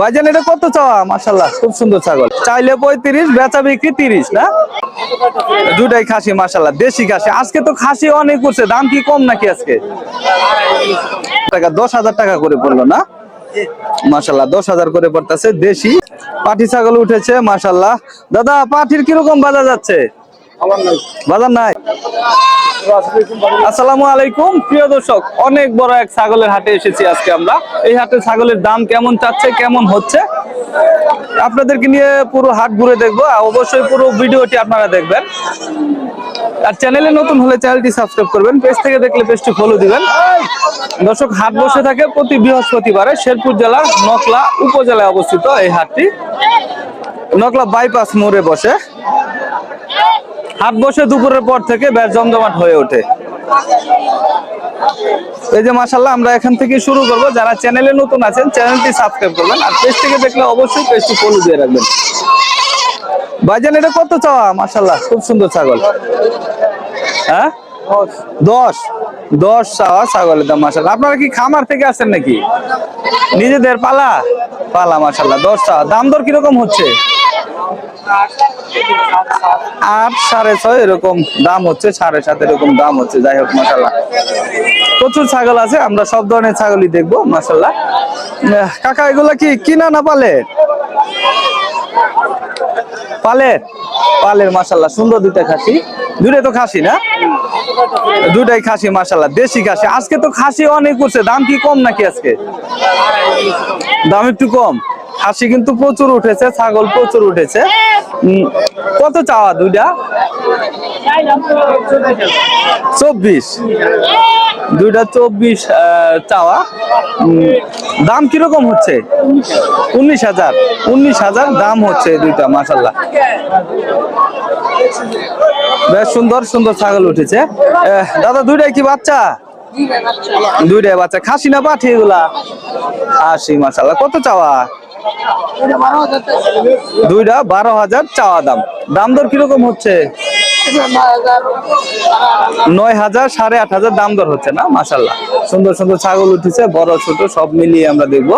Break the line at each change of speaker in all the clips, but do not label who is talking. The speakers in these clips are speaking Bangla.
ভাইজান, এটা কত চাওয়া? মাসাল্লাহ খুব সুন্দর ছাগল। চাইলে পঁয়ত্রিশ, বেচা বিক্রি তিরিশ, না? দুটাই খাসি মাসাল্লাহ দেশি খাসি। আজকে তো খাসি অনেক করছে দাম কি কম নাকি আজকে? টাকা, দশ হাজার টাকা করে পড়ল, না? মাসাল্লাহ দশ হাজার করে পড়তেছে, দেশি। পাটি ছাগল উঠেছে মাসাল্লাহ দাদা, পাটির কীরকম বাজার যাচ্ছে? আসসালামু আলাইকুম। প্রিয় দর্শক, অনেক বড় এক ছাগলের হাটে এসেছি আজকে আমরা। এই হাটে ছাগলের দাম কেমন চাচ্ছে, কেমন হচ্ছে? আপনাদেরকে নিয়ে পুরো হাট ঘুরে দেখব। অবশ্যই পুরো ভিডিওটি আপনারা দেখবেন। আর চ্যানেলে নতুন হলে চ্যানেলটি সাবস্ক্রাইব করবেন। পেজ থেকে দেখলে পেজটি ফলো দিবেন। দর্শক, হাট বসে থাকে প্রতি বৃহস্পতিবারে শেরপুর জেলার নকলা উপজেলায় অবস্থিত এই হাটটি। নকলা বাইপাস মোড়ে বসে। হাট বসে দুপুরের পর থেকে বেশ জমজমাট হয়ে ওঠে। এই যে মাসাল্লাহ আমরা এখান থেকে শুরু করব। যারা চ্যানেলে নতুন আছেন, চ্যানেলটি সাবস্ক্রাইব করবেন আর পেজ থেকে দেখলে অবশ্যই পেজটি ফলো দিয়ে রাখবেন। ভাইজান, এটা কত চাওয়া? মাসাল্লাহ খুব সুন্দর ছাগল। হ্যাঁ? দশ। দশ চাওয়া ছাগলের দাম মাসাল্লাহ আপনারা কি খামার থেকে আসেন নাকি? নিজেদের পালা? পালা মাসাল্লাহ দশ চাওয়া। দাম দর কীরকম হচ্ছে? আট সাড়ে ছয় এরকম দাম হচ্ছে, সাড়ে সাত এরকম দাম হচ্ছে, যাই হোক মাসাল্লাহ প্রচুর ছাগল আছে, আমরা সব ধরনের ছাগলই দেখব মাসাল্লাহ কাকা, এগুলা কি কিনা না পালে পালের? পালের মাসাল্লাহ সুন্দর দুইটা খাসি। দুটাই তো খাসি না? দুটাই খাসি মাসাল্লাহ দেশি খাসি। আজকে তো খাসি অনেক করছে দাম কি কম নাকি আজকে? দাম একটু কম। খাসি কিন্তু প্রচুর উঠেছে, ছাগল প্রচুর উঠেছে। কত চাওয়া দুইটা? চব্বিশ। দুইটা চব্বিশ চাওয়া। দাম কীরকম হচ্ছে? উনিশ হাজার। উনিশ হাজার দাম হচ্ছে দুইটা মাসাল্লাহ বেশ সুন্দর সুন্দর ছাগল উঠেছে। দাদা, দুইটাই কি বাচ্চা? দুইটাই বাচ্চা। খাসি না পাঠি এগুলা? আশি মাসাল্লাহ কত চাওয়া? দুইটা বারো হাজার চাওয়া দাম। দাম দর কীরকম হচ্ছে? নয় হাজার সাড়ে আট হাজার দাম দর হচ্ছে না? মাসাল্লাহ সুন্দর সুন্দর ছাগল উঠেছে, বড় ছোট, সব মিলিয়ে আমরা দেখব।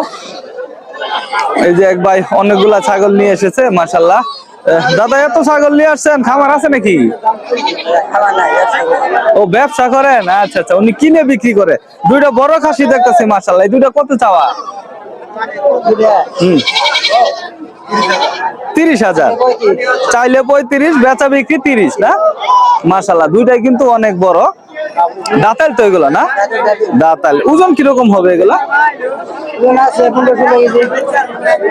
এই যে এক ভাই অনেকগুলা ছাগল নিয়ে এসেছে মাসাল্লাহ দাদা, এত ছাগল নিয়ে আসছেন? খামার আছে নাকি? ও, ব্যবসা করেন? আচ্ছা আচ্ছা। উনি কিনে বিক্রি করে। দুইটা বড় খাসি দেখতেছি মাসাল্লাহ এই দুইটা কত চাওয়া? তিরিশ হাজার। চাইলে পঁয়ত্রিশ, বেচা বিক্রি তিরিশ, না? মাসাল্লাহ দুইটাই কিন্তু অনেক বড়। দাঁতাল তো এগুলো, না? দাঁতাল। ওজন কীরকম হবে এগুলা?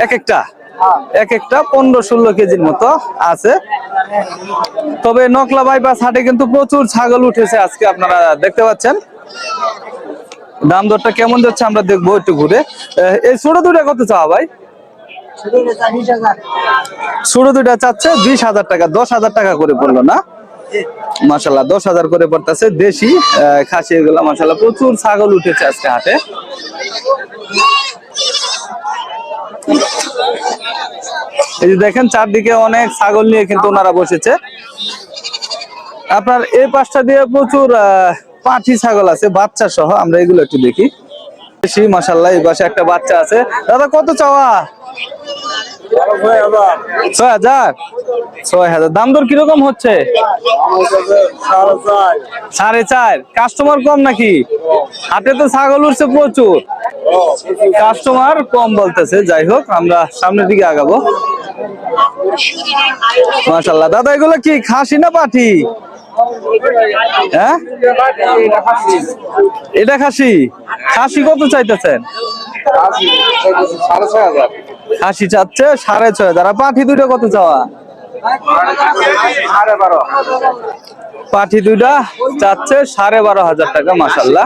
এক একটা? এক একটা পনেরো ষোলো কেজির মতো আছে। তবে নকলা বাইপাস হাটে কিন্তু প্রচুর ছাগল উঠেছে আজকে আপনারা দেখতে পাচ্ছেন। দাম দরটা কেমন যাচ্ছে আমরা দেখব একটু ঘুরে। এই ছোট দুটা কত চাওয়া ভাই? ছোট দুটা চাচ্ছে বিশ হাজার টাকা দশ হাজার টাকা করে পড়ল না? মাসাল্লাহ দশ হাজার করে পড়তেছে দেশি খাসি এগুলা মাসাল্লাহ প্রচুর ছাগল উঠেছে আজকে হাটে। এই যে দেখেন চারদিকে অনেক ছাগল নিয়ে কিন্তু ওনারা বসেছে। আপনার এই পাশটা দিয়ে প্রচুর আহ, পাঠি ছাগল আছে, বাচ্চা সহ, আমরা এগুলো একটু দেখি। মাসাল্লাহ এই পাশে একটা বাচ্চা আছে। দাদা, কত চাওয়া? ছয় হাজার। ছয় হাজার। দাম দর কীরকম হচ্ছে? সাড়ে চার। কাস্টমার কম নাকি? হাটে তো ছাগল উঠছে প্রচুর। কাস্টমার কম বলতেছে। যাই হোক, আমরা সামনের দিকে আগাবো। মাশাল্লাহ দাদা, এগুলো কি খাসি না পাঠি? হ্যাঁ? এটা খাসি। খাসি কত চাইতেছেন? খাসি চাচ্ছে সাড়ে ছয় হাজার। পাঠি দুটো কত চাওয়া? পাঠি দুইটা চাচ্ছে সাড়ে বারো হাজার টাকা মাসাল্লাহ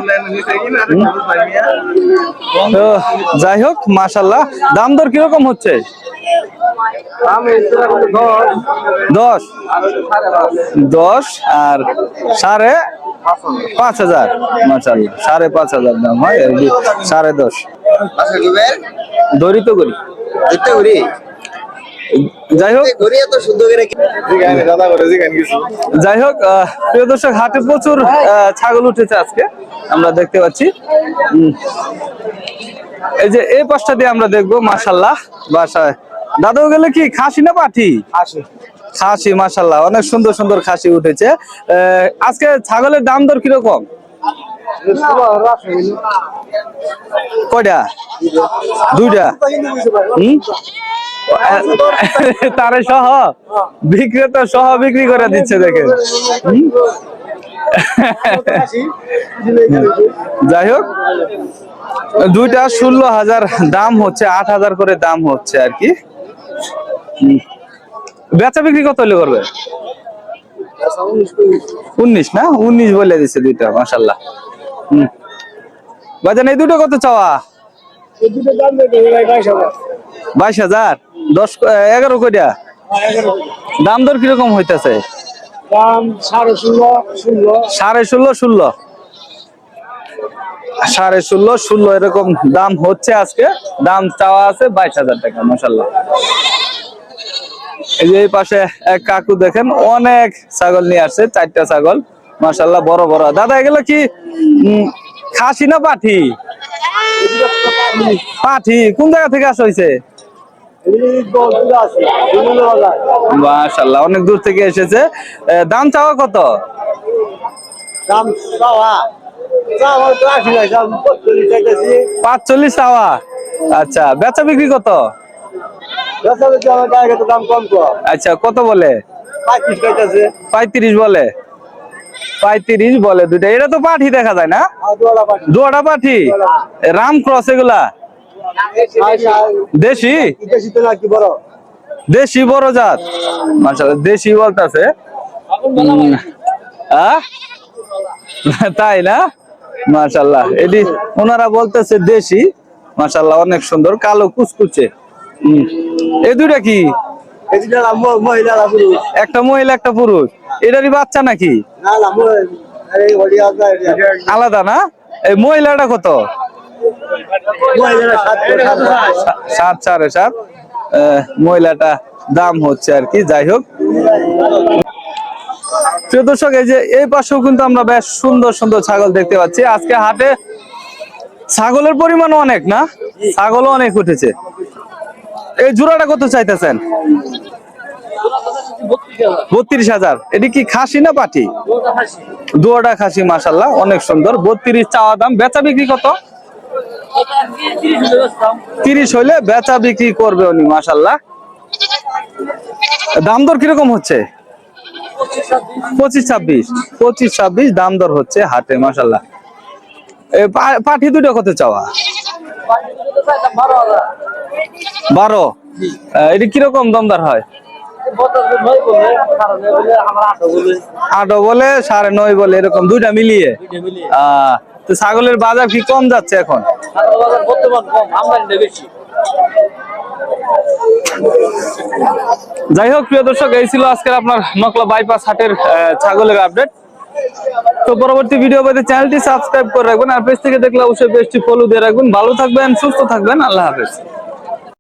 যাই হোক মাসাল্লাহ দাম দর কীরকম হচ্ছে? দশ। দশ। আর সাড়ে পাঁচ হাজার। মাসাল্লাহ সাড়ে পাঁচ হাজার দাম হয় সাড়ে দশ। দরিত করি যাই হোক। যাই হোক প্রিয় দর্শক হাটে প্রচুর আহ, ছাগল উঠেছে আজকে আমরা দেখতে পাচ্ছি। এই যে এই পাশটা দিয়ে আমরা দেখব মাশাল্লাহ বাসায়। দাদু গেলে কি খাসি না পাঠি? খাসি। মাশাল্লাহ অনেক সুন্দর সুন্দর খাসি উঠেছে। আজকে ছাগলের দাম দর কীরকম? কয়টা? দুইটা। হুম? তারে সহ? বিক্রেতা সহ বিক্রি করে দিচ্ছে দেখেন। হুম? যাই হোক দুইটা ষোলো হাজার দাম হচ্ছে আট হাজার করে দাম হচ্ছে আর কি। বেচা বিক্রি কত হলে করবে? উনিশ না? উনিশ বলে দিচ্ছে দুইটা মাসাল্লাহ হম। এই দুটো কত চাওয়া? বাইশ হাজার। দশ, এগারো কইটা দাম দর কীরকম হইতেছে?
সাড়ে ষোলো ষোলো।
সাড়ে ষোলো ষোলো এরকম দাম হচ্ছে আজকে। দাম চাওয়া আছে বাইশ হাজার টাকা মশাল্লাহ এই যে এই পাশে এক কাকু দেখেন অনেক ছাগল নিয়ে আসছে চারটা ছাগল। মাশাল্লাহ বড় বড়। দাদা এগুলো কি খাসি না পাঠি? পাঠি। কোন জায়গা থেকে আসা হয়েছে মাশাল্লাহ অনেক দূর থেকে এসেছে। দাম চাওয়া কত?
দাম চাওয়া।
পাঁচচল্লিশ চাওয়া। আচ্ছা বেচা বিক্রি কত? আচ্ছা কত বলে?
পঁয়ত্রিশ
বলে। পঁয়ত্রিশ বলে দুইটা। এটা তো পাঠি দেখা যায় না?
দুয়ালা
দুটা পাঠি রাম ক্রস এগুলা? দেশি
দেশি। বড়?
জাত। দেশি বলতেছে? তাই না? মাশাল্লাহ এটি ওনারা বলতেছে দেশি। মাশাল্লাহ অনেক সুন্দর। কালো কুচকুচে। এই দুইটা কি? একটা মহিলা, একটা পুরুষ। এটারই বাচ্চা নাকি? আলাদা না? এই মহিলাটা কত?
সাত,
সাড়ে সাত। মহিলাটা দাম হচ্ছে আর কি, যাই হোক। দর্শক, এই যে এই পাশেও কিন্তু আমরা বেশ সুন্দর সুন্দর ছাগল দেখতে পাচ্ছি। আজকে হাটে ছাগলের পরিমাণ অনেক না? ছাগলও অনেক উঠেছে। এই জোড়াটা কত চাইতেছেন? বত্রিশ হাজার। এটি কি খাসি না পাঠি দুয়াটা খাসি মাসাল্লাহ অনেক সুন্দর। বত্রিশ চাওয়া দাম। বেচা বিক্রি কত? তিরিশ হইলে বেচা বিক্রি করবে উনি মাসাল্লাহ দাম দর কীরকম হচ্ছে? পঁচিশ ছাব্বিশ। পঁচিশ ছাব্বিশ দাম দর হচ্ছে হাটে মাসাল্লাহ পাঠি দুটো কত চাওয়া? বারো। এটা কীরকম দমদার হয়? আটো বলে সাড়ে নয় বলে, এরকম দুইটা মিলিয়ে? তো ছাগলের বাজার কি কম যাচ্ছে এখন? যাই হোক, প্রিয় দর্শক, এই ছিল আজকের আপনার নকলা বাইপাস হাটের ছাগলের আপডেট তো পরবর্তী ভিডিও পেতে চ্যানেলটি সাবস্ক্রাইব করে রাখবেন, আর পেজ থেকে দেখলে অবশ্যই পেজটি ফলো দিয়ে রাখবেন। ভালো থাকবেন, সুস্থ থাকবেন, আল্লাহ হাফেজ।